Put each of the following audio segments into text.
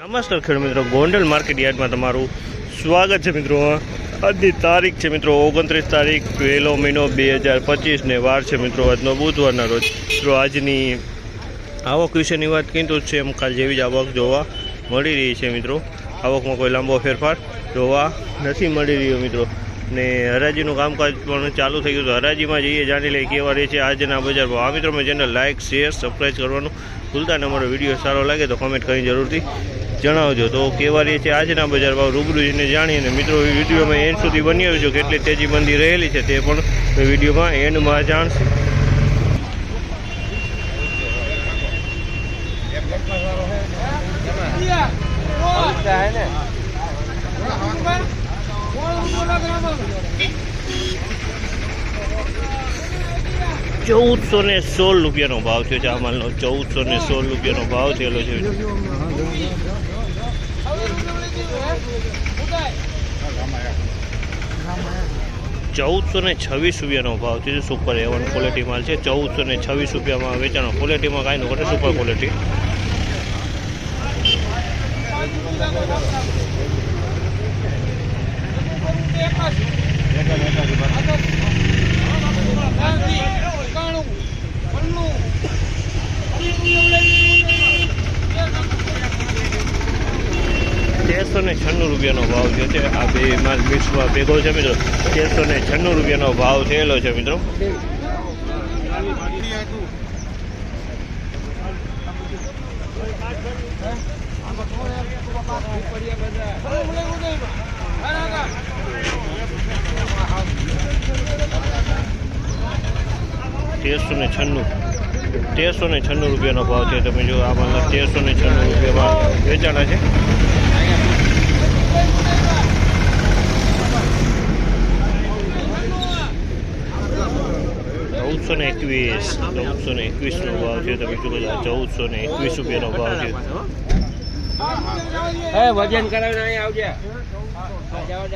નમસ્કાર ખેડૂત મિત્રો. ગોંડલ માર્કેટ યાર્ડમાં તમારું સ્વાગત છે મિત્રો. આજની તારીખ છે મિત્રો, ઓગણત્રીસ તારીખ, પહેલો મહિનો બે હજાર પચીસને વાર છે મિત્રો આજનો બુધવારના રોજ. મિત્રો, આજની આવક વિશેની વાત કીધું જ છે એમ કાલ જેવી જ આવક જોવા મળી રહી છે મિત્રો. આવકમાં કોઈ લાંબો ફેરફાર જોવા નથી મળી રહ્યો મિત્રો. ને હરાજીનું કામકાજ પણ ચાલુ થઈ ગયું તો હરાજીમાં જઈએ, જાણી લઈએ કેવા રહે છે આજના બજાર ભાવ. આ મિત્રો મેં જેને લાઇક શેર સબસ્ક્રાઈબ કરવાનું ભૂલતા ને. અમારો વીડિયો સારો લાગે તો કમેન્ટ કરી જરૂરથી જણાવજો. તો કેવા રહે છે આજના બજાર ભાવ રૂબરૂ જઈને જાણીને મિત્રો વિડીયોમાં એન્ડ સુધી બની આવજો. કેટલી તેજી મંદી રહેલી છે તે પણ વિડીયોમાં એન્ડમાં જાણશે. ચૌદસો ને સોળ રૂપિયાનો ભાવ થયો છે આ માલનો. ચૌદસો ને સોળ રૂપિયાનો ભાવ થયેલો છે. ચૌદસો ને છવ્વીસ રૂપિયાનો ભાવ છે. સુપર એવન ક્વોલિટી માલ છે. ચૌદસો ને છવ્વીસ રૂપિયામાં વેચાણો. ક્વોલિટીમાં કાંઈ નું ઘટે સુપર ક્વોલિટી તેરસો ને છન્નું રૂપિયાનો ભાવ જે છે આ બે માલ મિક્સમાં ભેગો છે મિત્રો. તેરસો ને છન્નું રૂપિયાનો ભાવ થયેલો છે મિત્રો. તેરસો ને છન્નું. તેરસો ને છન્નું રૂપિયાનો ભાવ છે. તમે જો આ મતલબ તેરસો ને છન્નું રૂપિયામાં વેચાણા છે. ચૌદસો ને એકવીસ ચૌદસો ને એકવીસનો ભાવ છે તમે જો ચૌદસો ને એકવીસ રૂપિયાનો ભાવ છે હે વજન કરાવીને અહીં આવજે. જાઓ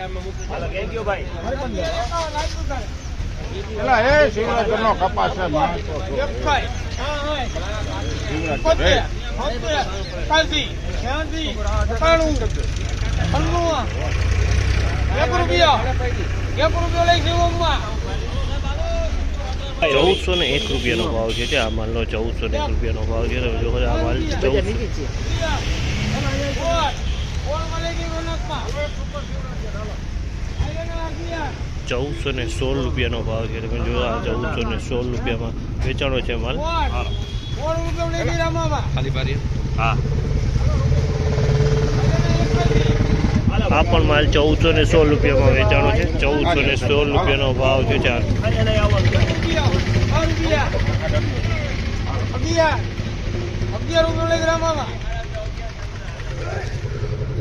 છે ચૌદસો ને એક રૂપિયાનો ભાવ છે તે આ માલનો ચૌદસો ને એક રૂપિયાનો ભાવ છે. તમે આ માલ ચૌદસો. ને સોળ રૂપિયાનો ભાવ છે. તમે જોયો આ ચૌદસો ને સોળ રૂપિયામાં વેચાણો છે માલ. હા. આ પણ માલ ચૌદસો ને સોળ રૂપિયામાં વેચાણો છે. ચૌદસો ને સોળ રૂપિયાનો ભાવ છે ચાર.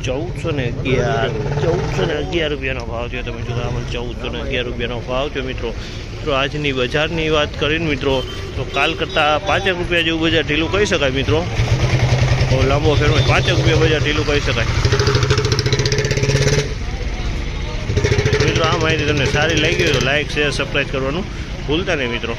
ચૌદસો ને અગિયાર. ચૌદસો ને અગિયાર રૂપિયાનો ભાવ છે. તમે જો આમાં ચૌદસો ને અગિયાર રૂપિયાનો ભાવ છે મિત્રો. મિત્રો, આજની બજારની વાત કરીને મિત્રો, તો કાલ પાંચેક રૂપિયા જેવું બજાર ઢીલું કહી શકાય મિત્રો. બહુ લાંબો ફેરવાય. પાંચેક રૂપિયા બજાર ઢીલું કહી શકાય મિત્રો આ માહિતી તમને સારી લાગી હોય તો લાઇક શેર સબસ્ક્રાઈબ કરવાનું ભૂલતા નહીં મિત્રો.